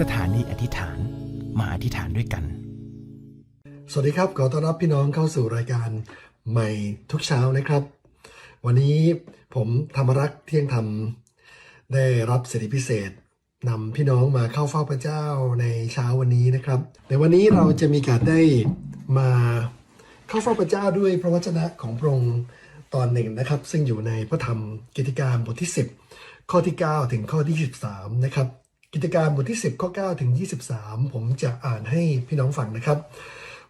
สถานีอธิษฐานมาอธิษฐานด้วยกัน สวัสดีครับ ขอต้อนรับพี่น้องเข้าสู่รายการใหม่ทุกเช้านะครับ วันนี้ผมธรรมรักษ์เที่ยงธรรม ได้รับสิทธิพิเศษนำพี่น้องมาเข้าเฝ้าพระเจ้าในเช้าวันนี้นะครับ ในวันนี้เราจะมีการได้มาเข้าเฝ้าพระเจ้าด้วยพระวจนะของพระองค์ตอนหนึ่งนะครับ ซึ่งอยู่ในพระธรรมกิจการบทที่ 10 ข้อที่ 9 ถึงข้อที่23นะครับ กิจการบทที่ 10 ข้อ 9 ถึง 23 ผมจะอ่านให้พี่น้องฟังนะครับ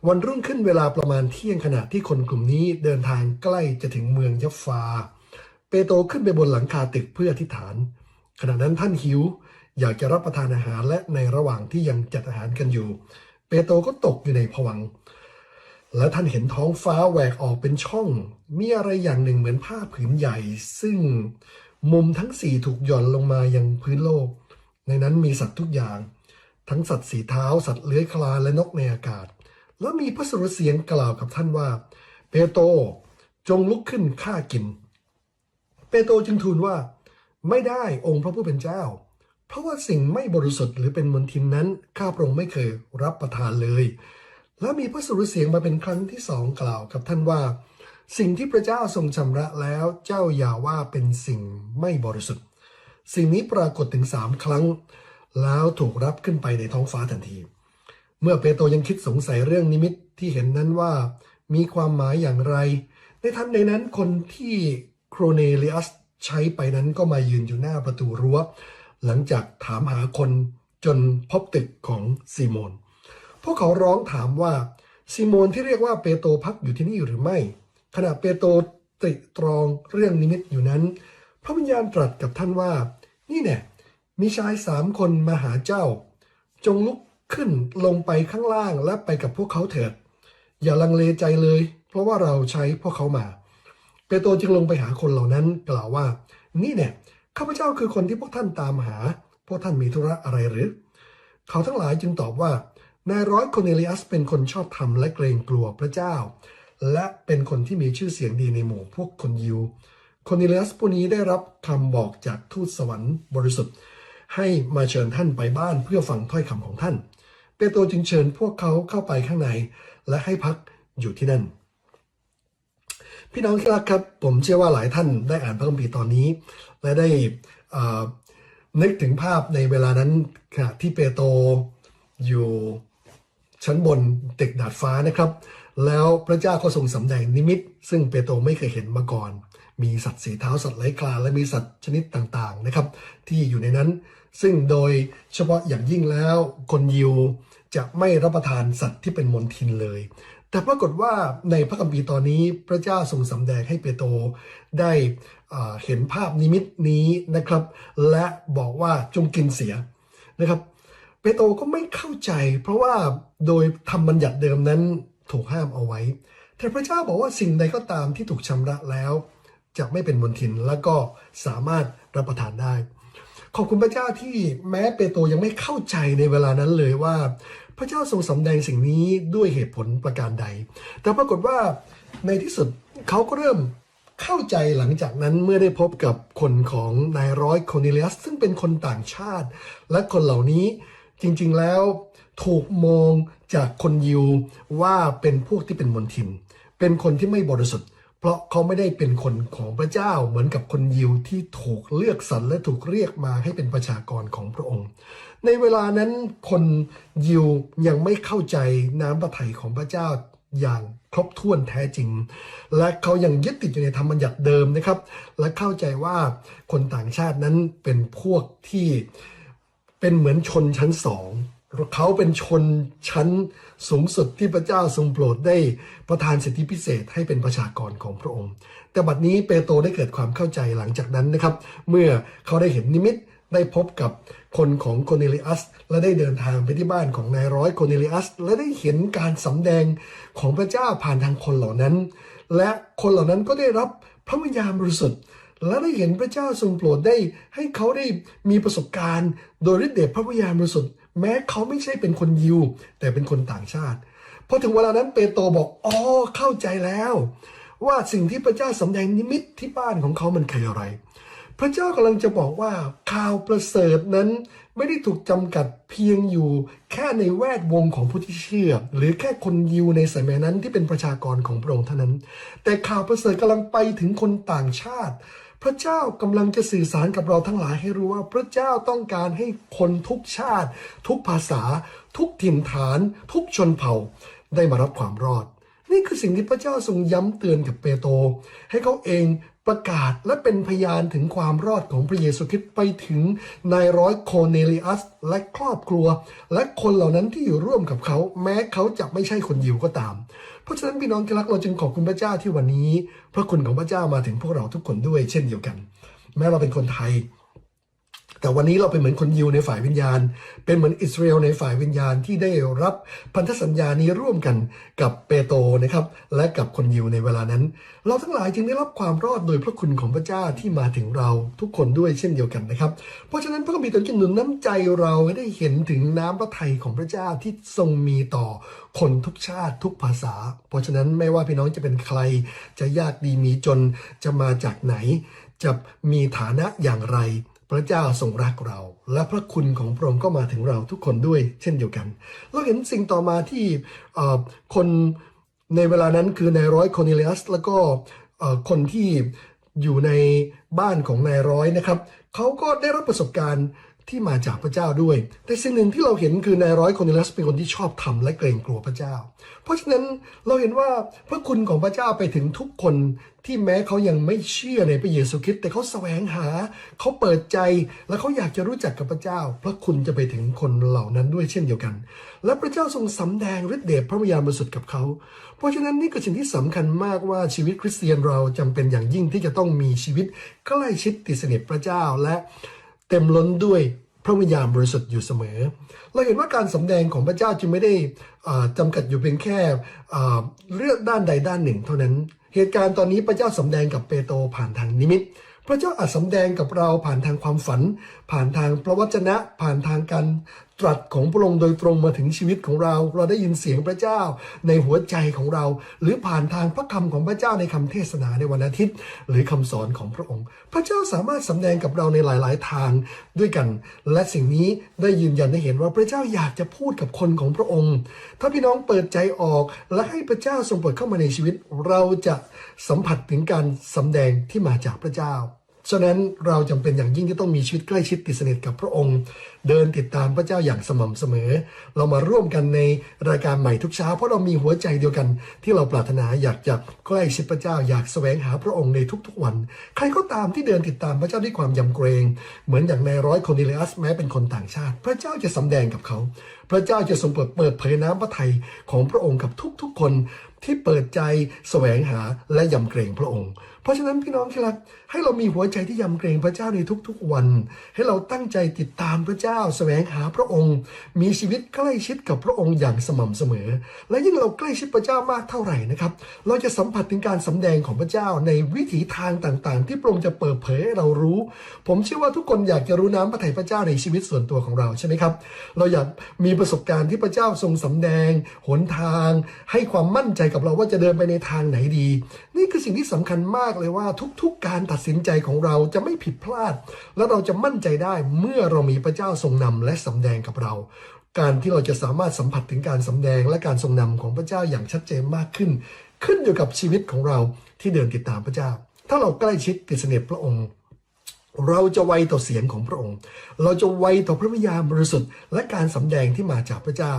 วันรุ่งขึ้นเวลาประมาณเที่ยงขณะที่คนกลุ่มนี้เดินทางใกล้จะถึงเมืองยัฟฟา เปโตรขึ้นไปบนหลังคาตึกเพื่ออธิษฐาน ขณะนั้นท่านหิว อยากจะรับประทานอาหารและในระหว่างที่ยังจัดอาหารกันอยู่ เปโตรก็ตกอยู่ในผวัง และท่านเห็นท้องฟ้าแหวกออกเป็นช่อง มีอะไรอย่างหนึ่งเหมือนผ้าผืนใหญ่ ซึ่งมุมทั้งสี่ถูกหย่อนลงมายังพื้นโลก ในนั้นมีสัตว์ทุกอย่าง ทั้งสัตว์สีเท้า สัตว์เลื้อยคลานและนกในอากาศ แล้วมีพระสุรเสียงกล่าวกับท่านว่า เปโตรจงลุกขึ้นฆ่ากิน เปโตรจึงทูลว่า ไม่ได้องค์พระผู้เป็นเจ้า เพราะว่าสิ่งไม่บริสุทธิ์หรือเป็นมลทินนั้นข้าพระองค์ไม่เคยรับประทานเลย แล้วมีพระสุรเสียงมาเป็นครั้งที่สองกล่าวกับท่านว่า สิ่งที่พระเจ้าทรงชำระแล้วเจ้าอย่าว่าเป็นสิ่งไม่บริสุทธิ์ สิ่งนี้ปรากฏถึงสามครั้ง แล้วถูกรับขึ้นไปในท้องฟ้าทันที เมื่อเปโตรยังคิดสงสัยเรื่องนิมิตที่เห็นนั้นว่ามีความหมายอย่างไร ในทันใดนั้นคนที่โครเนเลียสใช้ไปนั้นก็มายืนอยู่หน้าประตูรั้ว หลังจากถามหาคนจนพบตึกของซีโมน พวกเขาร้องถามว่าซีโมนที่เรียกว่าเปโตรพักอยู่ที่นี่หรือไม่ ขณะเปโตรติตรองเรื่องนิมิตอยู่นั้น พระวิญญาณตรัสกับท่านว่า นี่แน่มีชายสามคนมาหาเจ้า จงลุกขึ้นลงไปข้างล่างและไปกับพวกเขาเถิด อย่าลังเลใจเลย เพราะว่าเราใช้พวกเขามา เปโตรจึงลงไปหาคนเหล่านั้นกล่าวว่า นี่เนี่ยข้าพเจ้าคือคนที่พวกท่านตามหา พวกท่านมีธุระอะไรหรือ เขาทั้งหลายจึงตอบว่านายร้อยโคเนเลียสเป็นคนชอบธรรมและเกรงกลัวพระเจ้า และเป็นคนที่มีชื่อเสียงดีในหมู่พวกคนยิว คเนเลียสผู้นี้ได้รับคำบอกจากทูตสวรรค์บริสุทธิ์ ให้มาเชิญท่านไปบ้านเพื่อฟังถ้อยคำของท่าน เปโตรจึงเชิญพวกเขาเข้าไปข้างในและให้พักอยู่ที่นั่น พี่น้องที่รักครับ ผมเชื่อว่าหลายท่านได้อ่านพระคัมภีร์ตอนนี้ และได้นึกถึงภาพในเวลานั้นขณะที่เปโตรอยู่ชั้นบนตึกดาดฟ้านะครับ แล้วพระเจ้าก็ทรงสำแดงนิมิต ซึ่งเปโตรไม่เคยเห็นมาก่อน มีสัตว์สีเท้าสัตว์ไร้คลานและมีสัตว์ชนิดต่างๆนะครับ ที่อยู่ในนั้น ซึ่งโดยเฉพาะอย่างยิ่งแล้วคนยิวจะไม่รับประทานสัตว์ที่เป็นมลทินเลย แต่ปรากฏว่าในพระคัมภีร์ตอนนี้พระเจ้าทรงสำแดงให้เปโตรได้เห็นภาพนิมิตนี้นะครับ และบอกว่าจงกินเสียนะครับเปโตรก็ไม่เข้าใจ เพราะว่าโดยธรรมบัญญัติเดิมนั้นถูกห้ามเอาไว้ แต่พระเจ้าบอกว่าสิ่งใดก็ตามที่ถูกชำระแล้ว จะไม่เป็นมลทินและก็สามารถรับประทานได้ ขอบคุณพระเจ้าที่แม้เปโตรยังไม่เข้าใจในเวลานั้นเลยว่า พระเจ้าทรงสำแดงสิ่งนี้ด้วยเหตุผลประการใด แต่ปรากฏว่าในที่สุดเขาก็เริ่มเข้าใจหลังจากนั้นเมื่อได้พบกับคนของนายร้อยโคเนเลียสซึ่งเป็นคนต่างชาติ และคนเหล่านี้จริงๆแล้วถูกมองจากคนยิวว่าเป็นพวกที่เป็นมนทิน เป็นคนที่ไม่บริสุทธิ์ เพราะเขาไม่ได้เป็นคนของพระเจ้าเหมือนกับคนยิวที่ถูกเลือกสรรและถูกเรียกมาให้เป็นประชากรของพระองค์ ในเวลานั้นคนยิวยังไม่เข้าใจน้ำพระทัยของพระเจ้าอย่างครบถ้วนแท้จริง และเขายังยึดติดอยู่ในธรรมบัญญัติเดิมนะครับ และเข้าใจว่าคนต่างชาตินั้นเป็นพวกที่เป็นเหมือนชนชั้นสอง เขาเป็นชนชั้นสูงสุดที่พระเจ้าทรงโปรดได้ประทานสิทธิพิเศษให้เป็นประชากรของพระองค์ แต่บัดนี้เปโตรได้เกิดความเข้าใจหลังจากนั้นนะครับ เมื่อเขาได้เห็นนิมิตได้พบกับคนของโคเนลิอัส และได้เดินทางไปที่บ้านของนายร้อยโคเนลิอัส และได้เห็นการสำแดงของพระเจ้าผ่านทางคนเหล่านั้น และคนเหล่านั้นก็ได้รับพระวิญญาณบริสุทธิ์และได้เห็นพระเจ้าทรงโปรดได้ให้เขาได้มีประสบการณ์ โดยฤทธิ์เดชพระวิญญาณบริสุทธิ์ แม้เขาไม่ใช่เป็นคนยิว แต่เป็นคนต่างชาติพอถึงเวลานั้นเปโตรบอกอ๋อเข้าใจแล้ว ว่าสิ่งที่พระเจ้าสำแดงนิมิตที่บ้านของเขามันคืออะไร พระเจ้ากำลังจะบอกว่าข่าวประเสริฐนั้นไม่ได้ถูกจำกัดเพียงอยู่ แค่ในแวดวงของผู้ที่เชื่อ หรือแค่คนยิวในสมัยนั้นที่เป็นประชากรของพระองค์เท่านั้น แต่ข่าวประเสริฐกำลังไปถึงคนต่างชาติ พระเจ้ากำลังจะสื่อสารกับเราทั้งหลายให้รู้ว่า พระเจ้าต้องการให้คนทุกชาติ ทุกภาษา ทุกถิ่นฐาน ทุกชนเผ่า ได้มารับความรอด นี่คือสิ่งที่พระเจ้าทรงย้ำเตือนกับเปโตรให้เขาเอง ประกาศและเป็นพยานถึงความรอดของพระเยซูคริสต์ไปถึงนายร้อยโคเนลิอัสและครอบครัว และคนเหล่านั้นที่อยู่ร่วมกับเขา แม้เขาจะไม่ใช่คนยิวก็ตาม เพราะฉะนั้นพี่น้องที่รักเราจึงขอบคุณพระเจ้าที่วันนี้ พระคุณของพระเจ้ามาถึงพวกเราทุกคนด้วยเช่นเดียวกัน แม้เราเป็นคนไทย แต่วันนี้เราเป็นเหมือนคนยิวในฝ่ายวิญญาณ เป็นเหมือนอิสราเอลในฝ่ายวิญญาณที่ได้รับพันธสัญญานี้ร่วมกันกับเปโตรนะครับ และกับคนยิวในเวลานั้น เราทั้งหลายจึงได้รับความรอดโดยพระคุณของพระเจ้าที่มาถึงเราทุกคนด้วยเช่นเดียวกันนะครับ เพราะฉะนั้นพระคัมภีร์ตรัสหนุนน้ำใจเราให้ได้เห็นถึงน้ำพระทัยของพระเจ้าที่ทรงมีต่อคนทุกชาติทุกภาษา เพราะฉะนั้นไม่ว่าพี่น้องจะเป็นใคร จะยากดีมีจนจะมาจากไหน จะมีฐานะอย่างไร พระเจ้าทรงรักเรา และพระคุณของพระองค์ก็มาถึงเราทุกคนด้วยเช่นเดียวกัน เราเห็นสิ่งต่อมาที่คนในเวลานั้นคือนายร้อยโคอนเลียสแล้วก็คนที่อยู่ในบ้านของนายร้อยนะครับ เขาก็ได้รับประสบการณ์ ที่มาจากพระเจ้าด้วย แต่สิ่งหนึ่งที่เราเห็นคือนายร้อยคเนเลียสเป็นคนที่ชอบทำและเกรงกลัวพระเจ้า เพราะฉะนั้นเราเห็นว่าพระคุณของพระเจ้าไปถึงทุกคนที่แม้เขายังไม่เชื่อในพระเยซูคริสต์แต่เขาแสวงหา เขาเปิดใจและเขาอยากจะรู้จักกับพระเจ้า พระคุณจะไปถึงคนเหล่านั้นด้วยเช่นเดียวกัน และพระเจ้าทรงสำแดงฤทธิ์เดชพระวิญญาณบริสุทธิ์กับเขา เพราะฉะนั้นนี่คือสิ่งที่สำคัญมากว่าชีวิตคริสเตียนเราจำเป็นอย่างยิ่งที่จะต้องมีชีวิตใกล้ชิดติดสนิทพระเจ้าและ เต็มล้นด้วยพระวิญญาณบริสุทธิ์อยู่เสมอ เราเห็นว่าการสำแดงของพระเจ้าจึงไม่ได้จำากัดอยู่เพียงแค่เรื่องด้านใดด้านหนึ่ง เท่านั้น เหตุการณ์ตอนนี้พระเจ้าสำแดงกับเปโตรผ่านทางนิมิต พระเจ้าอาจสำแดงกับเราผ่านทางความฝัน ผ่านทางพระวจนะ ผ่านทางการ ตรัสของพระองค์โดยตรงมาถึงชีวิตของเรา เราได้ยินเสียงพระเจ้าในหัวใจของเรา หรือผ่านทางพระคำของพระเจ้าในคำเทศนาในวันอาทิตย์ หรือคำสอนของพระองค์ พระเจ้าสามารถสำแดงกับเราในหลาย ๆ ทางด้วยกัน และสิ่งนี้ได้ยืนยันให้เห็นว่าพระเจ้าอยากจะพูดกับคนของพระองค์ ถ้าพี่น้องเปิดใจออกและให้พระเจ้าทรงเปิดเข้ามาในชีวิต เราจะสัมผัสถึงการสำแดงที่มาจากพระเจ้า ฉะนั้นเราจำเป็นอย่างยิ่งที่ต้องมีชีวิตใกล้ชิดติดสนิทกับพระองค์ เดินติดตามพระเจ้าอย่างสม่ำเสมอ เรามาร่วมกันในรายการใหม่ทุกเช้า เพราะเรามีหัวใจเดียวกัน ที่เราปรารถนาอยากจะใกล้ชิดพระเจ้าอยากแสวงหาพระองค์ในทุกๆวัน ใครก็ตามที่เดินติดตามพระเจ้าด้วยความยำเกรง เหมือนอย่างในร้อยคนิเลอัสแม้เป็นคนต่างชาติ พระเจ้าจะสำแดงกับเขา พระเจ้าจะทรงเปิดเปิดเผยน้ำพระทัยของพระองค์กับทุกๆคนที่เปิดใจแสวงหาและยำเกรงพระองค์ ราะฉะนั้นพี่น้องที่รักให้เรามีหัวใจที่ยำเกรงพระเจ้าในทุกๆวัน ให้เราตั้งใจติดตามพระเจ้าแสวงหาพระองค์ มีชีวิตใกล้ชิดกับพระองค์อย่างสม่ำเสมอ และยิ่งเราใกล้ชิดพระเจ้ามากเท่าไหร่นะครับ เราจะสัมผัสถึงการสำแดงของพระเจ้าในวิถีทางต่างๆ ที่พระองค์จะเปิดเผยให้เรารู้ ผมเชื่อว่าทุกคนอยากจะรู้น้ำพระทัยพระเจ้าในชีวิตส่วนตัวของเราใช่ไหมครับ เราอยากมีประสบการณ์ที่พระเจ้าทรงสำแดงหนทาง ให้ความมั่นใจกับเราว่าจะเดินไปในทางไหนดี นี่คือสิ่งที่สำคัญมากเลยว่าทุก ๆ การตัดสินใจของเราจะไม่ผิดพลาด และเราจะมั่นใจได้เมื่อเรามีพระเจ้าทรงนำและสำแดงกับเรา การที่เราจะสามารถสัมผัสถึงการสำแดงและการทรงนำของพระเจ้าอย่างชัดเจนมากขึ้น ขึ้นอยู่กับชีวิตของเราที่เดินติดตามพระเจ้า ถ้าเราใกล้ชิดติดสนิทพระองค์ เราจะไวต่อเสียงของพระองค์ เราจะไวต่อพระวิญญาณบริสุทธิ์ และการสำแดงที่มาจากพระเจ้า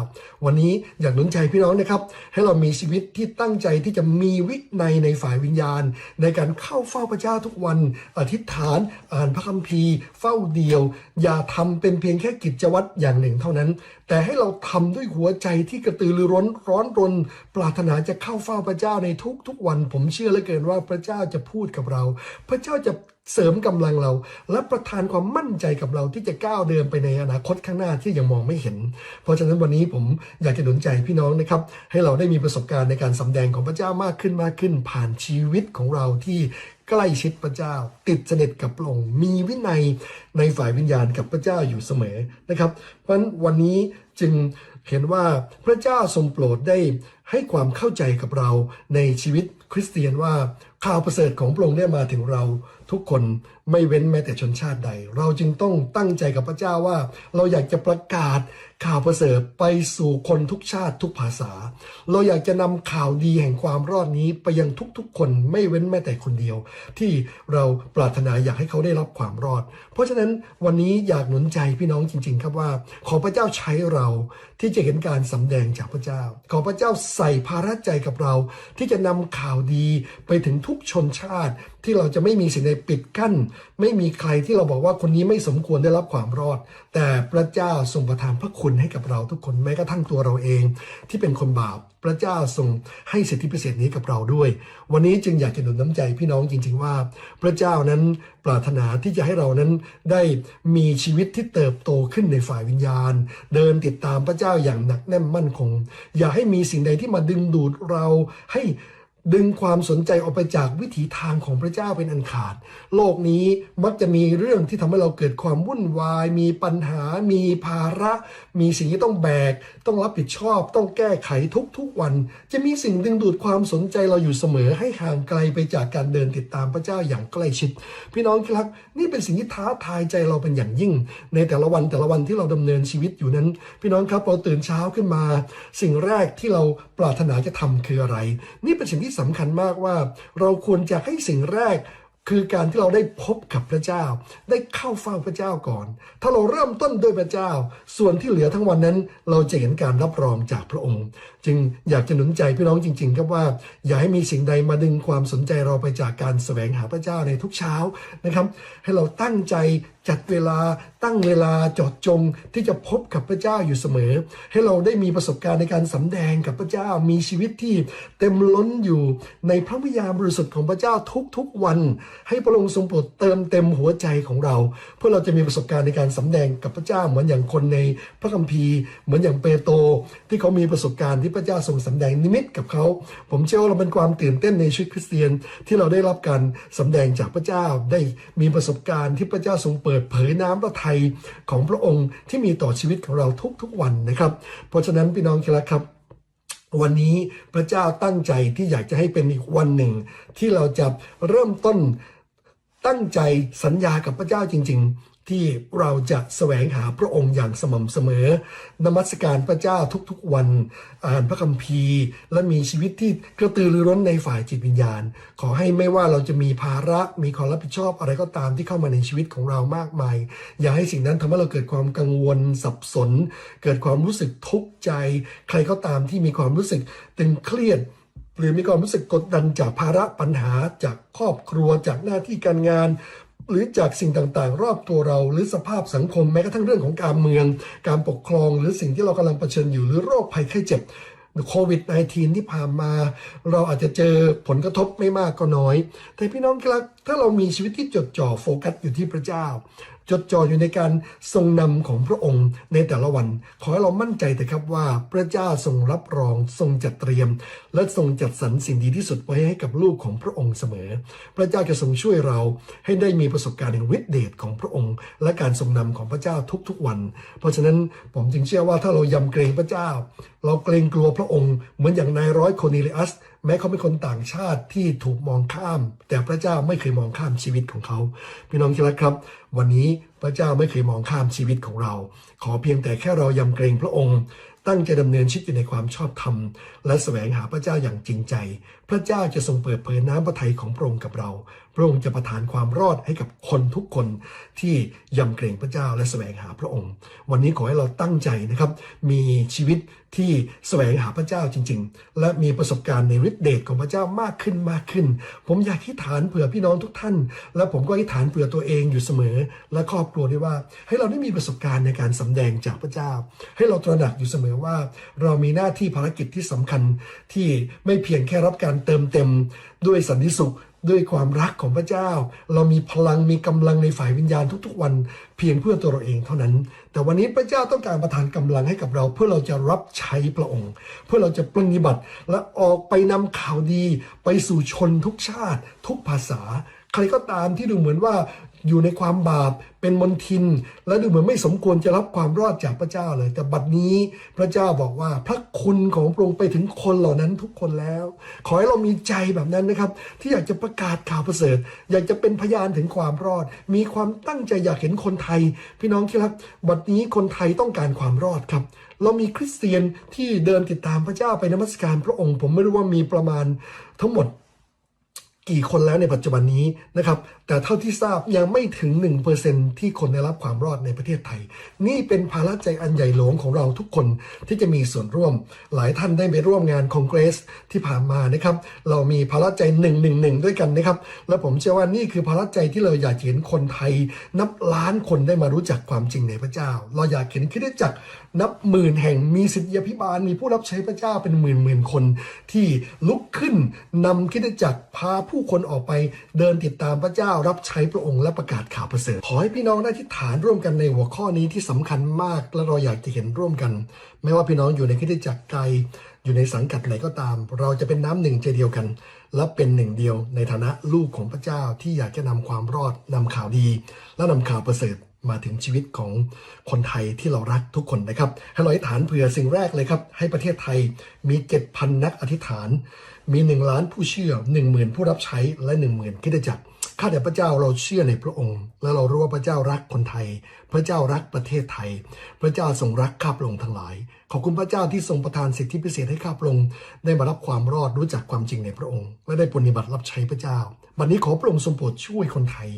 วันนี้อยากหนุนใจพี่น้องนะครับ ให้เรามีชีวิตที่ตั้งใจที่จะมีวินัยในฝ่ายวิญญาณ ในการเข้าเฝ้าพระเจ้าทุกวัน อธิษฐานอ่านพระคัมภีร์ เฝ้าเดียว อย่าทำเป็นเพียงแค่กิจวัตรอย่างหนึ่งเท่านั้น แต่ให้เราทำด้วยหัวใจที่กระตือรือร้นร้อนรน ปรารถนาจะเข้าเฝ้าพระเจ้าในทุกๆวัน ผมเชื่อเหลือเกินว่าพระเจ้าจะพูดกับเรา พระเจ้าจะเสริมกำลังเรา และประทานความมั่นใจกับเราที่จะก้าวเดินไปในอนาคตข้างหน้าที่ยังมองไม่เห็น เพราะฉะนั้นวันนี้ผมอยากจะหนุนใจพี่น้องนะครับ ให้เราได้มีประสบการณ์ในการสำแดงของพระเจ้ามากขึ้นมากขึ้นผ่านชีวิตของเราที่ ใกล้ชิดพระเจ้า ติดสนิทกับพระองค์มีวินัยในฝ่ายวิญญาณกับพระเจ้าอยู่เสมอนะครับ เพราะฉะนั้นวันนี้จึงเห็นว่าพระเจ้าทรงโปรดได้ให้ความเข้าใจกับเราในชีวิตคริสเตียนว่า ข่าวประเสริฐของพระองค์ได้มาถึงเราทุกคนไม่เว้นแม้แต่ชนชาติใด เราจึงต้องตั้งใจกับพระเจ้าว่า เราอยากจะประกาศข่าวประเสริฐไปสู่คนทุกชาติทุกภาษา เราอยากจะนำข่าวดีแห่งความรอดนี้ไปยังทุกๆ คนไม่เว้นแม้แต่คนเดียว ที่เราปรารถนาอยากให้เขาได้รับความรอด เพราะฉะนั้นวันนี้อยากหนุนใจพี่น้องจริง ๆ ครับว่า ขอพระเจ้าใช้เราที่จะเห็นการสำแดงจากพระเจ้า ขอพระเจ้าใส่ภาระใจกับเรา ที่จะนำข่าวดีไปถึงทุุกชนชาติ ที่เราจะไม่มีสิ่งใดปิดกั้น ไม่มีใครที่เราบอกว่าคนนี้ไม่สมควรได้รับความรอด แต่พระเจ้าทรงประทานพระคุณให้กับเราทุกคนแม้กระทั่งตัวเราเอง ที่เป็นคนบาปพระเจ้าทรงให้สิทธิพิเศษนี้กับเราด้วย วันนี้จึงอยากจะหนุนน้ำใจพี่น้องจริง ๆ ว่า พระเจ้านั้นปรารถนาที่จะให้เรานั้นได้มีชีวิตที่เติบโตขึ้นในฝ่ายวิญญาณ เดินติดตามพระเจ้าอย่างหนักแน่นมั่นคง อย่าให้มีสิ่งใดที่มาดึงดูดเราให้ ดึงความสนใจออกไปจากวิถีทางของพระเจ้าเป็นอันขาด โลกนี้มักจะมีเรื่องที่ทำให้เราเกิดความวุ่นวาย มีปัญหา มีภาระ มีสิ่งที่ต้องแบก ต้องรับผิดชอบ ต้องแก้ไขทุกๆวัน จะมีสิ่งดึงดูดความสนใจเราอยู่เสมอให้ห่างไกลไปจากการเดินติดตามพระเจ้าอย่างใกล้ชิด พี่น้องครับนี่เป็นสิ่งที่ท้าทายใจเราเป็นอย่างยิ่ง ในแต่ละวันแต่ละวันที่เราดำเนินชีวิตอยู่นั้น พี่น้องครับเราตื่นเช้าขึ้นมา สิ่งแรกที่เราปรารถนาจะทำคืออะไร นี่เป็นสิ่งที่สำคัญมากว่า เราควรจะให้สิ่งแรกคือการที่เราได้พบกับพระเจ้า ได้เข้าเฝ้าพระเจ้าก่อน ถ้าเราเริ่มต้นด้วยพระเจ้า ส่วนที่เหลือทั้งวันนั้น เราจะเห็นการรับรองจากพระองค์ จึงอยากจะหนุนใจพี่น้องจริง ๆ ครับว่า อย่าให้มีสิ่งใดมาดึงความสนใจเราไปจากการแสวงหาพระเจ้าในทุกเช้านะครับ ให้เราตั้งใจ จัดเวลาตั้งเวลาจดจงที่จะพบกับพระเจ้าอยู่เสมอ ให้เราได้มีประสบการณ์ในการสำแดงกับพระเจ้ามีชีวิตที่เต็มล้นอยู่ในพระวิญญาณบริสุทธิ์ของพระเจ้าทุกๆวัน ให้พระองค์ทรงโปรดเติมเต็มหัวใจของเรา เพื่อเราจะมีประสบการณ์ในการสำแดงกับพระเจ้าเหมือนอย่างคนในพระคัมภีร์ เหมือนอย่างเปโตรที่เขามีประสบการณ์ที่พระเจ้าทรงสำแดงนิมิตกับเขา ผมเชื่อว่าเราเป็นความตื่นเต้นในชีวิตคริสเตียนที่เราได้รับการสำแดงจากพระเจ้าได้มีประสบการณ์ที่พระเจ้าทรงเปิดเผยน้ำพระทัยของพระองค์ที่มีต่อชีวิตของเราทุกๆวันนะครับ เพราะฉะนั้นพี่น้องที่รักครับวันนี้พระเจ้าตั้งใจที่อยากจะให้เป็นอีกวันหนึ่ง ที่เราจะเริ่มต้นตั้งใจสัญญากับพระเจ้าจริง ที่เราจะแสวงหาพระองค์อย่างสม่ำเสมอ นมัสการพระเจ้าทุกๆวัน อ่านพระคัมภีร์ และมีชีวิตที่กระตือรือร้นในฝ่ายจิตวิญญาณ ขอให้ไม่ว่าเราจะมีภาระมีความรับผิดชอบอะไรก็ตามที่เข้ามาในชีวิตของเรามากมาย อย่าให้สิ่งนั้นทำให้เราเกิดความกังวลสับสน เกิดความรู้สึกทุกข์ใจ ใครก็ตามที่มีความรู้สึกตึงเครียดหรือมีความรู้สึกกดดันจากภาระปัญหาจากครอบครัวจากหน้าที่การงาน หรือจากสิ่งต่างๆ รอบตัวเราหรือสภาพสังคมแม้กระทั่งเรื่องของการเมือง การปกครอง หรือสิ่งที่เรากำลังเผชิญอยู่หรือโรคภัยไข้เจ็บโควิด -19 ที่ผ่านมา เราอาจจะเจอผลกระทบไม่มากก็น้อย แต่พี่น้องครับ ถ้าเรามีชีวิตที่จดจ่อโฟกัสอยู่ที่พระเจ้า จดจ่ออยู่ในการทรงนำของพระองค์ในแต่ละวัน ขอให้เรามั่นใจแต่ครับว่าพระเจ้าทรงรับรองทรงจัดเตรียม และทรงจัดสรรสิ่งดีที่สุดไว้ให้กับลูกของพระองค์เสมอ พระเจ้าจะทรงช่วยเราให้ได้มีประสบการณ์แห่งฤทธิเดชของพระองค์ และการทรงนำของพระเจ้าทุกๆวัน เพราะฉะนั้นผมจึงเชื่อว่าถ้าเรายำเกรงพระเจ้า เราเกรงกลัวพระองค์เหมือนอย่างนายร้อยโคนิเลอัส แม้เขาเป็นคนต่างชาติที่ถูกมองข้าม แต่พระเจ้าไม่เคยมองข้ามชีวิตของเขาพี่น้องที่รักครับ วันนี้พระเจ้าไม่เคยมองข้ามชีวิตของเรา ขอเพียงแต่แค่เรายำเกรงพระองค์ ตั้งใจดำเนินชีวิตในความชอบธรรม และแสวงหาพระเจ้าอย่างจริงใจ พระเจ้าจะทรงเปิดเผยน้ำพระทัยของพระองค์กับเรา ระองค์จะประทานความรอดให้กับคนทุกคนที่ยำเกรงพระเจ้าและแสวงหาพระองค์ วันนี้ขอให้เราตั้งใจนะครับ มีชีวิตที่แสวงหาพระเจ้าจริง ๆ และมีประสบการณ์ในฤทธิเดชของพระเจ้ามากขึ้นมากขึ้น ผมอยากที่ฐานเผื่อพี่น้องทุกท่าน และผมก็ที่ฐานเผื่อตัวเองอยู่เสมอ และครอบครัวด้วยว่า ให้เราได้มีประสบการณ์ในการสำแดงจากพระเจ้า ให้เราตระหนักอยู่เสมอว่า เรามีหน้าที่ภารกิจที่สำคัญที่ไม่เพียงแค่รับการเติมเต็มด้วยสันติสุข ด้วยความรักของพระเจ้า เรามีพลังมีกำลังในฝ่ายวิญญาณทุกๆวัน เพียงเพื่อตัวเราเองเท่านั้น แต่วันนี้พระเจ้าต้องการประทานกำลังให้กับเรา เพื่อเราจะรับใช้พระองค์ เพื่อเราจะปฏิบัติและออกไปนำข่าวดี ไปสู่ชนทุกชาติ ทุกภาษา ใครก็ตามที่ดูเหมือนว่า อยู่ในความบาปเป็นมนทิน และดูเหมือนไม่สมควรจะรับความรอดจากพระเจ้าเลย แต่บัดนี้พระเจ้าบอกว่าพระคุณของพระองค์ไปถึงคนเหล่านั้นทุกคนแล้ว ขอให้เรามีใจแบบนั้นนะครับ ที่อยากจะประกาศข่าวประเสริฐ อยากจะเป็นพยานถึงความรอด มีความตั้งใจอยากเห็นคนไทย พี่น้องที่รักบัดนี้คนไทยต้องการความรอดครับ เรามีคริสเตียนที่เดินติดตามพระเจ้าไปนมัสการพระองค์ ผมไม่รู้ว่ามีประมาณทั้งหมด กี่คนแล้วในปัจจุบันนี้นะครับ แต่เท่าที่ทราบยังไม่ถึง 1%ที่คนได้รับความรอดในประเทศไทย นี่เป็นภาระใจอันใหญ่หลวงของเราทุกคนที่จะมีส่วนร่วม หลายท่านได้ไปร่วมงานคอนเกรสที่ผ่านมานะครับ เรามีภาระใจ 111 ด้วยกันนะครับ และผมเชื่อว่านี่คือภาระใจที่เราอยากเห็นคนไทย นับล้านคนได้มารู้จักความจริงในพระเจ้า เราอยากเห็นคริสตจักรนับหมื่นแห่งมีสิทธิพิบาลมีผู้รับใช้พระเจ้าเป็นหมื่นหมื่นคน ที่ลุกขึ้นนำคริสตจักรพาผูู้้คนออกไปเดินติดตามพระเจ้ารับใช้พระองค์และประกาศข่าวประเสริฐขอให้พี่น้องได้ทิฏฐานร่วมกันในหัวข้อนี้ที่สำคัญมากและเราอยากจะเห็นร่วมกัน ไม่ว่าพี่น้องอยู่ในคิดจักรไกลอยู่ในสังกัดไหนก็ตาม เราจะเป็นน้ำหนึ่งใจเดียวกัน และเป็นหนึ่งเดียวในฐานะลูกของพระเจ้าที่อยากจะนำความรอดนำข่าวดี และนำข่าวประเสริฐ มาถึงชีวิตของคนไทยที่เรารักทุกคนนะครับให้เราอธิษฐานเผื่อสิ่งแรกเลยครับ ให้ประเทศไทยมี7,000นักอธิษฐาน มีหนึ่งล้านผู้เชื่อหนึ่งหมื่นผู้รับใช้และหนึ่งหมื่นคริสตจักรข้าแต่พระเจ้าเราเชื่อในพระองค์ และเรารู้ว่าพระเจ้ารักคนไทย พระเจ้ารักประเทศไทย พระเจ้าทรงรักข้าพระองค์ทั้งหลาย ขอบคุณพระเจ้าที่ทรงประทานสิทธิพิเศษให้ข้าพระองค์ได้มารับความรอดรู้จักความจริงในพระองค์ และได้ปฏิบัติรับใช้พระเจ้า วันนี้ขอพระองค์ทรงโปรดช่วยคนไทย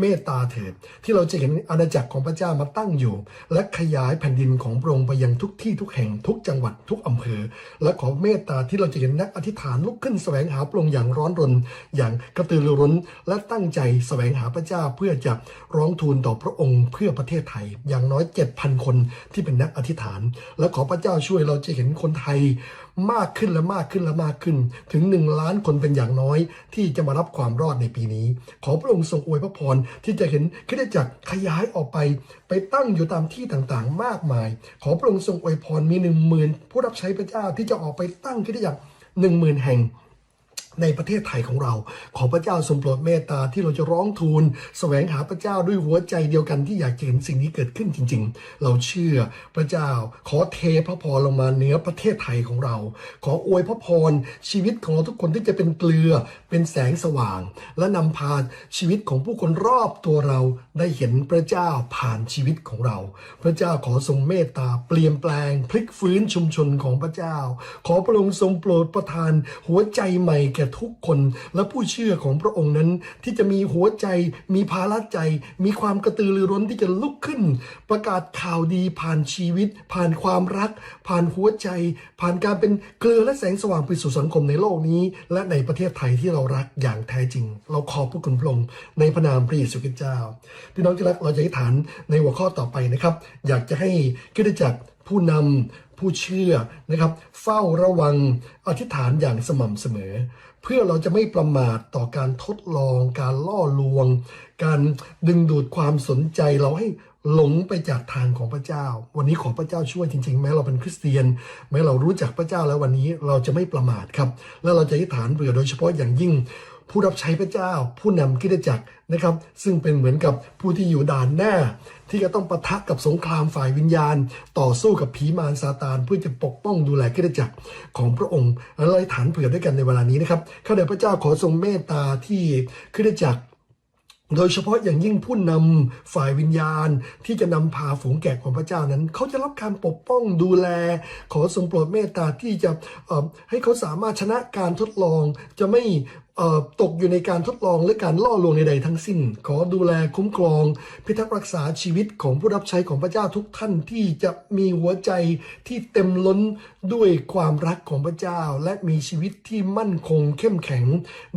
เมตตาเถิดที่เราจะเห็นอาณาจักรของพระเจ้ามาตั้งอยู่ และขยายแผ่นดินของพระองค์ไปยังทุกที่ทุกแห่งทุกจังหวัดทุกอำเภอ และขอเมตตาที่เราจะเห็นนักอธิษฐานลุกขึ้นแสวงหาพระองค์อย่างร้อนรน อย่างกระตือรือร้น และตั้งใจแสวงหาพระเจ้าเพื่อจะร้องทูลต่อพระองค์เพื่อประเทศไทย อย่างน้อย7,000คนที่เป็นนักอธิษฐาน และขอพระเจ้าช่วยเราจะเห็นคนไทย มากขึ้นและมากขึ้นและมากขึ้น ถึงหนึ่งล้านคนเป็นอย่างน้อย ที่จะมารับความรอดในปีนี้ ขอพระองค์ทรงอวยพระพรที่จะเห็นคริสตจักรขยายออกไป ไปตั้งอยู่ตามที่ต่างๆ มากมาย ขอพระองค์ทรงอวยพรมีหนึ่งหมื่นผู้รับใช้พระเจ้าที่จะออกไปตั้งคริสตจักรหนึ่งหมื่นแห่ง ในประเทศไทยของเรา ขอพระเจ้าทรงโปรดเมตตาที่เราจะร้องทูลแสวงหาพระเจ้าด้วยหัวใจเดียวกันที่อยากเห็นสิ่งนี้เกิดขึ้นจริง ๆ เราเชื่อพระเจ้าขอเทพระพรลงมาเหนือประเทศไทยของเรา ขออวยพระพรชีวิตของเราทุกคนที่จะเป็นเกลือเป็นแสงสว่าง และนำพาชีวิตของผู้คนรอบตัวเราได้เห็นพระเจ้าผ่านชีวิตของเรา พระเจ้าขอทรงเมตตาเปลี่ยนแปลงพลิกฟื้นชุมชนของพระเจ้า ขอพระองค์ทรงโปรดประทานหัวใจใหม่แก่ทุกคนและผู้เชื่อของพระองค์นั้น ที่จะมีหัวใจ มีภาระใจ มีความกระตือรือร้นที่จะลุกขึ้น ประกาศข่าวดีผ่านชีวิต ผ่านความรัก ผ่านหัวใจ ผ่านการเป็นเกลือและแสงสว่างไปสู่สังคมในโลกนี้ และในประเทศไทยที่เรารักอย่างแท้จริง เราขอบพระคุณพระองค์ในพระนามพระเยซูคริสต์เจ้าพี่น้องที่รักเราจะให้ฐานในหัวข้อต่อไปนะครับ อยากจะให้คริสตจักผู้นำผู้เชื่อนะครับ เฝ้าระวังอธิษฐานอย่างสม่ำเสมอ พื่อเราจะไม่ประมาทต่อการทดลอง การล่อลวง การดึงดูดความสนใจเราให้หลงไปจากทางของพระเจ้า วันนี้ขอพระเจ้าช่วยจริงๆ แม้เราเป็นคริสเตียน แม้เรารู้จักพระเจ้าแล้ววันนี้เราจะไม่ประมาทครับ และเราจะอธิษฐานเผื่อโดยเฉพาะอย่างยิ่ง ผู้รับใช้พระเจ้า ผู้นำคริสตจักรนะครับ ซึ่งเป็นเหมือนกับผู้ที่อยู่ด่านหน้า ที่จะต้องปะทะกับสงครามฝ่ายวิญญาณ ต่อสู้กับผีมารซาตาน เพื่อจะปกป้องดูแลคริสตจักรของพระองค์และเราอธิษฐานเผื่อด้วยกันในเวลานี้นะครับข้าแต่พระเจ้าขอทรงเมตตาที่คริสตจักรโดยเฉพาะอย่างยิ่งผู้นำฝ่ายวิญญาณที่จะนำพาฝูงแกะของพระเจ้านั้น เขาจะรับการปกป้องดูแล ขอทรงโปรดเมตตาที่จะเอ่อให้เขาสามารถชนะการทดลองจะไม่ ตกอยู่ในการทดลองและการล่อลวงใดๆทั้งสิ้น ขอดูแลคุ้มครอง พิทักษ์รักษาชีวิตของผู้รับใช้ของพระเจ้าทุกท่านที่จะมีหัวใจที่เต็มล้นด้วยความรักของพระเจ้า และมีชีวิตที่มั่นคงเข้มแข็ง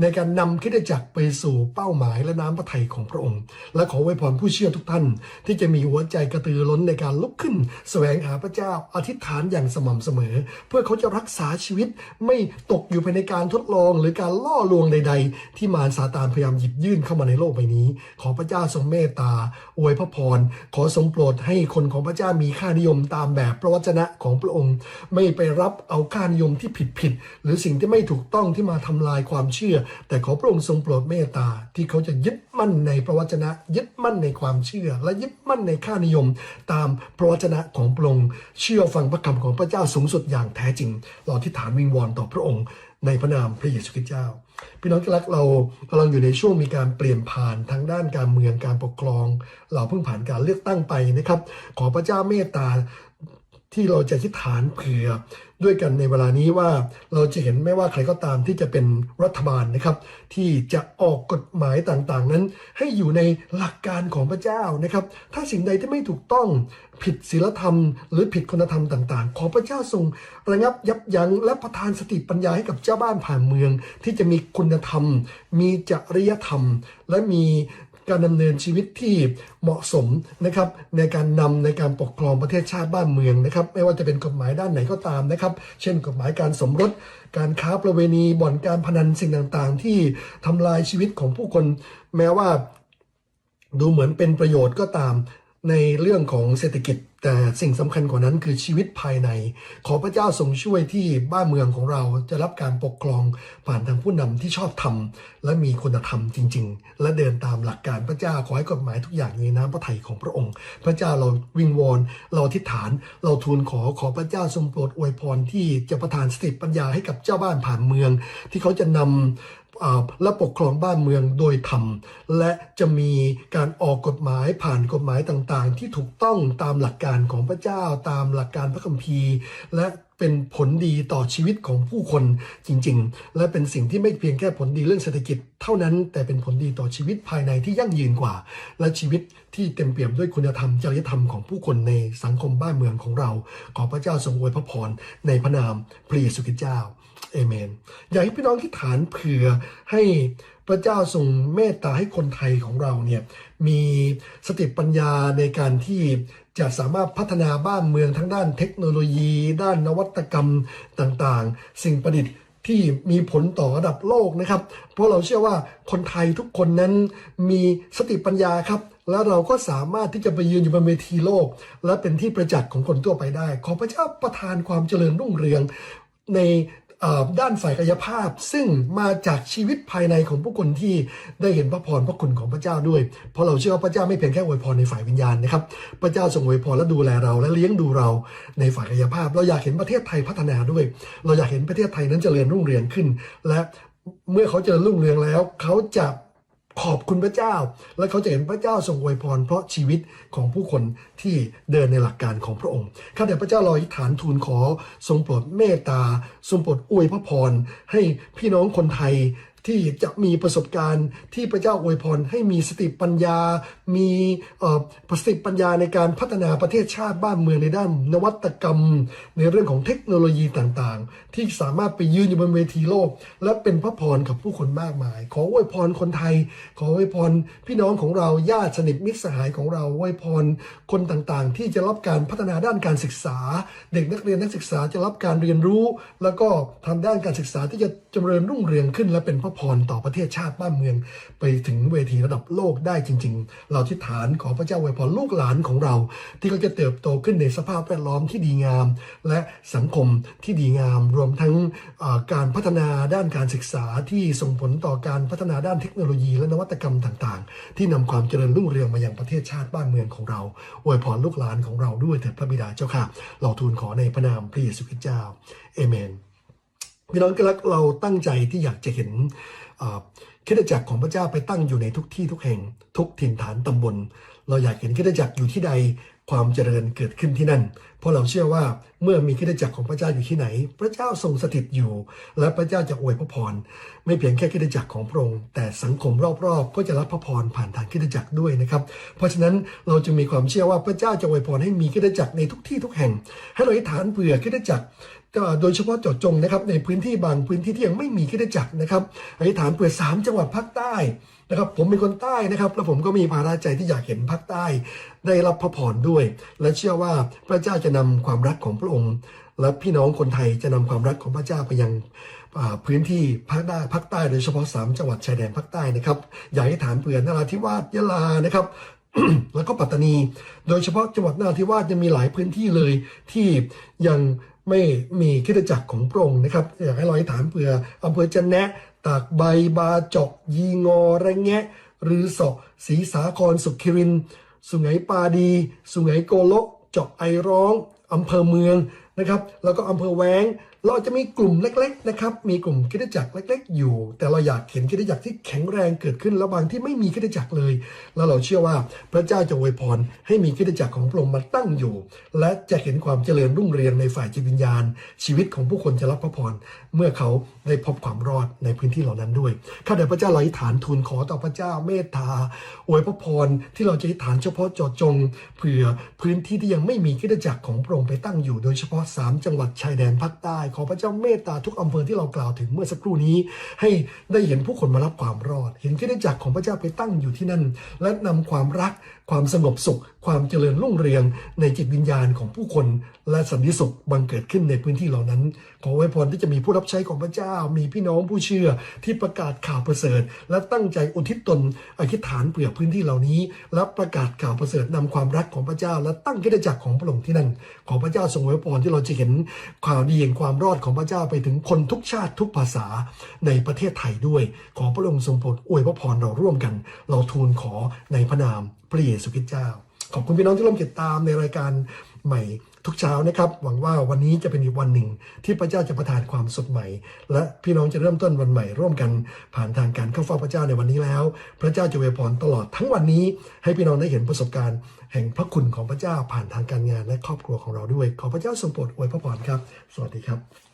ในการนำคริสตจักรไปสู่เป้าหมายและน้ำพระทัยของพระองค์ และขอไว้พรผู้เชื่อทุกท่าน ที่จะมีหัวใจกระตือร้นในการลุกขึ้น แสวงหาพระเจ้าอธิษฐานอย่างสม่ำเสมอ เพื่อเขาจะรักษาชีวิตไม่ตกอยู่ภายในการทดลองหรือการล่อลวงใด ๆ ที่มารซาตานพยายามหยิบยื่นเข้ามาในโลกใบนี้ ขอพระเจ้าทรงเมตตา อวยพระพร ขอทรงโปรดให้คนของพระเจ้ามีค่านิยมตามแบบพระวจนะของพระองค์ ไม่ไปรับเอาค่านิยมที่ผิดๆหรือสิ่งที่ไม่ถูกต้องที่มาทำลายความเชื่อ แต่ขอพระองค์ทรงโปรดเมตตา ที่เขาจะยึดมั่นในพระวจนะ ยึดมั่นในความเชื่อ และยึดมั่นในค่านิยม ตามพระวจนะของพระองค์เชื่อฟังพระคำของพระเจ้าสูงสุดอย่างแท้จริงเราที่ฐานวิงวอนต่อพระองค์ ในพระนามพระเยซูคริสต์เจ้า พี่น้องที่รักเรากำลังอยู่ในช่วงมีการเปลี่ยนผ่านทางด้านการเมืองการปกครอง เราเพิ่งผ่านการเลือกตั้งไปนะครับ ขอพระเจ้าเมตตาที่เราจะทิฏฐานเผื่อ ด้วยกันในเวลานี้ว่าเราจะเห็นไม่ว่าใครก็ตามที่จะเป็นรัฐบาลนะครับ ที่จะออกกฎหมายต่างๆ นั้น ให้อยู่ในหลักการของพระเจ้านะครับ ถ้าสิ่งใดที่ไม่ถูกต้องผิดศีลธรรม หรือผิดคุณธรรมต่าง ๆ ขอพระเจ้าทรงระงับยับยั้งและประทานสติปัญญาให้กับเจ้าบ้านผ่านเมือง ที่จะมีคุณธรรม มีจริยธรรม และมี การดำเนินชีวิตที่เหมาะสมนะครับในการนำในการปกครองประเทศชาติบ้านเมืองนะครับ ไม่ว่าจะเป็นกฎหมายด้านไหนก็ตามนะครับ เช่น กฎหมายการสมรส การค้าประเวณีบ่อนการพนันสิ่งต่างๆ ที่ทำลายชีวิตของผู้คน แม้ว่าดูเหมือนเป็นประโยชน์ก็ตามในเรื่องของเศรษฐกิจ แต่สิ่งสำคัญกว่านั้นคือชีวิตภายใน ขอพระเจ้าทรงช่วยที่บ้านเมืองของเราจะรับการปกครองผ่านทางผู้นำที่ชอบธรรม และมีคุณธรรมจริง ๆ และเดินตามหลักการพระเจ้าขอให้กฎหมายทุกอย่างในน้ำพระทัยของพระองค์ พระเจ้าเราวิงวอนเราอธิษฐาน เราทูลขอขอพระเจ้าทรงโปรดอวยพรที่จะประทานสติปัญญาให้กับเจ้าบ้านผ่านเมือง ที่เขาจะนำอ่า และปกครองบ้านเมืองโดยธรรม และจะมีการออกกฎหมายผ่านกฎหมายต่างๆ ที่ถูกต้องตามหลักการของพระเจ้าตามหลักการพระคัมภีร์ และเป็นผลดีต่อชีวิตของผู้คนจริง ๆ และเป็นสิ่งที่ไม่เพียงแค่ผลดีเรื่องเศรษฐกิจเท่านั้น แต่เป็นผลดีต่อชีวิตภายในที่ยั่งยืนกว่า และชีวิตที่เต็มเปี่ยมด้วยคุณธรรมจริยธรรมของผู้คนในสังคมบ้านเมืองของเรา ขอพระเจ้าทรงอวยพระพรในพระนามพระเยซูคริสต์เจ้า เอเมน อยากให้พี่น้องที่ฐานเผื่อให้พระเจ้าทรงเมตตาให้คนไทยของเราเนี่ยมีสติปัญญาในการที่จะสามารถพัฒนาบ้านเมืองทั้งด้านเทคโนโลยี ด้านนวัตกรรมต่างๆ สิ่งประดิษฐ์ที่มีผลต่อระดับโลกนะครับ เพราะเราเชื่อว่าคนไทยทุกคนนั้นมีสติปัญญาครับ และเราก็สามารถที่จะไปยืนอยู่บนเวทีโลก และเป็นที่ประจักษ์ของคนทั่วไปได้ ขอพระเจ้าประทานความเจริญรุ่งเรืองใน ด้านฝ่ายกายภาพ ซึ่งมาจากชีวิตภายในของผู้คนที่ได้เห็นพระพรพระคุณของพระเจ้าด้วย เพราะเราเชื่อว่าพระเจ้าไม่เพียงแค่อวยพรในฝ่ายวิญญาณนะครับ พระเจ้าทรงอวยพรและดูแลเราและเลี้ยงดูเราในฝ่ายกายภาพ เราอยากเห็นประเทศไทยพัฒนาด้วย เราอยากเห็นประเทศไทยนั้นเจริญรุ่งเรืองขึ้น และเมื่อเขาเจริญรุ่งเรืองแล้ว เขาจะ ขอบคุณพระเจ้า และเขาจะเห็นพระเจ้าทรงอวยพร เพราะชีวิตของผู้คนที่เดินในหลักการของพระองค์ข้าแต่พระเจ้าเราอธิษฐานทูลขอ ทรงโปรดเมตตา ทรงโปรดอวยพระพร ให้พี่น้องคนไทย ที่จะมีประสบการณ์ที่พระเจ้าอวยพรให้มีสติปัญญา มีประสิทธิปัญญาในการพัฒนาประเทศชาติบ้านเมืองในด้านนวัตกรรม ในเรื่องของเทคโนโลยีต่างๆ ที่สามารถไปยืนอยู่บนเวทีโลก และเป็นพระพรกับผู้คนมากมาย ขออวยพรคนไทย ขออวยพรพี่น้องของเราญาติสนิทมิตรสหายของเราอวยพรคนต่างๆ ที่จะรับการพัฒนาด้านการศึกษา เด็กนักเรียนนักศึกษาจะรับการเรียนรู้ แล้วก็ทำด้านการศึกษาที่จะเจริญรุ่งเรืองขึ้นและเป็นพระพรต่อประเทศชาติบ้านเมือง ไปถึงเวทีระดับโลกได้จริง ๆ เราที่ฐานขอพระเจ้าอวยพรลูกหลานของเรา ที่เขาจะเติบโตขึ้นในสภาพแวดล้อมที่ดีงาม และสังคมที่ดีงาม รวมทั้งการพัฒนาด้านการศึกษาที่ส่งผลต่อการพัฒนาด้านเทคโนโลยี และนวัตกรรมต่างๆ ที่นำความเจริญรุ่งเรืองมายังประเทศชาติบ้านเมืองของเราอวยพรลูกหลานของเราด้วยเถิดพระบิดาเจ้าค่ะเราทูลขอในพระนามพระเยซูคริสต์เจ้าเอเมน พี่น้องที่รักเราตั้งใจที่อยากจะเห็นเอ่อคริสตจักรของพระเจ้าไปตั้งอยู่ในทุกที่ทุกแห่งทุกถิ่นฐานตำบล เราอยากเห็นคริสตจักรอยู่ที่ใดความเจริญเกิดขึ้นที่นั่น เพราะเราเชื่อว่าเมื่อมีคริสตจักรของพระเจ้าอยู่ที่ไหน พระเจ้าทรงสถิตอยู่ และพระเจ้าจะอวยพระพร ไม่เพียงแค่คริสตจักรของพระองค์แต่สังคมรอบๆ ก็จะรับพระพรผ่านทางคริสตจักรด้วยนะครับ เพราะฉะนั้นเราจึงมีความเชื่อว่าพระเจ้าจะอวยพรให้มีคริสตจักรในทุกที่ทุกแห่ง ให้เราอธิษฐานเผื่อคริสตจักร โดยเฉพาะเจาะจงนะครับในพื้นที่บางพื้นที่ที่ยังไม่มีคริสตจักรนะครับอธิษฐานเผื่อสามจังหวัดภาคใต้นะครับผมเป็นคนใต้นะครับแล้วผมก็มีภาระใจที่อยากเห็นภาคใต้ ได้รับพระพรด้วย และเชื่อว่าพระเจ้าจะนำความรักของพระองค์ และพี่น้องคนไทยจะนำความรักของพระเจ้าไปยังพื้นที่ภาคใต้ภาคใต้โดยเฉพาะ 3 จังหวัดชายแดนภาคใต้นะครับอยากให้ฐานเผื่อนราธิวาสยะลานะครับแล้วก็ปัตตานี โดยเฉพาะจังหวัดนราธิวาสยังมีหลายพื้นที่เลยที่ยัง ไม่มีคิดจักรของพระองค์นะครับอยากให้เราให้ฐานเผื่ออำเภอจันแนะตากใบบาจอกยีงอระแงะ หรือเสาะศรีสาครสุขคิริน สุไหงปาดี สุไหงโกลกจอกไอร้องอำเภอเมืองนะครับ แล้วก็อำเภอแวงเราจะมีกลุ่มเล็ก ๆ นะครับ มีกลุ่มคิดจักรเล็ก ๆ อยู่ แต่เราอยากเห็นคิดจักรที่แข็งแรงเกิดขึ้น แล้วบางที่ไม่มีคิดจักรเลย แล้วเราเชื่อว่าพระเจ้าจะอวยพรให้มีคิดจักรของพระองค์มาตั้งอยู่ และจะเห็นความเจริญรุ่งเรืองในฝ่ายจิตวิญญาณ ชีวิตของผู้คนจะรับพระพรเมื่อเขาได้พบความรอดในพื้นที่เหล่านั้นด้วยข้าแต่พระเจ้าเราอธิษฐานทูลขอต่อพระเจ้าเมตตาอวยพระพรที่เราจะอธิษฐานเฉพาะเจาะจงเผื่อพื้นที่ที่ยังไม่มีคิดจักรของพระองค์ไปตั้งอยู่โดยเฉพาะ3 จังหวัดชายแดนภาคใต้ขอพระเจ้าเมตตาทุกอำเภอที่เรากล่าวถึงเมื่อสักครู่นี้ ให้ได้เห็นผู้คนมารับความรอด เห็นที่ได้จักของพระเจ้าไปตั้งอยู่ที่นั่น และนำความรัก ความสงบสุข ความเจริญรุ่งเรืองในจิตวิญญาณของผู้คน และสันติสุขบังเกิดขึ้นในพื้นที่เหล่านั้น ขอไว้พรที่จะมีผู้รับใช้ของพระเจ้า มีพี่น้องผู้เชื่อที่ประกาศข่าวประเสริฐ และตั้งใจอุทิศตนอธิษฐานเผื่อพื้นที่เหล่านี้ และประกาศข่าวประเสริฐนำความรักของพระเจ้า และตั้งกิจจักรของพระองค์ที่นั่น ขอพระเจ้าทรงไว้พรที่เราจะเห็นข่าวดีแห่งความรอดของพระเจ้าไปถึงคนทุกชาติทุกภาษาในประเทศไทยด้วย ขอพระองค์ทรงโปรดอวยพระพรเราร่วมกัน เราทูลขอในพระนาม พระเยซูคริสต์เจ้า ขอบคุณพี่น้องที่ร่วมติดตามในรายการใหม่ทุกเช้านะครับ หวังว่าวันนี้จะเป็นอีกวันหนึ่ง ที่พระเจ้าจะประทานความสดใหม่ และพี่น้องจะเริ่มต้นวันใหม่ร่วมกันผ่านทางการเข้าเฝ้าพระเจ้าในวันนี้แล้ว พระเจ้าจะอวพรตลอดทั้งวันนี้ ให้พี่น้องได้เห็นประสบการณ์ แห่งพระคุณของพระเจ้าผ่านทางการงานและครอบครัวของเราด้วย ขอพระเจ้าทรงโปรดอวยพระพรครับ สวัสดีครับ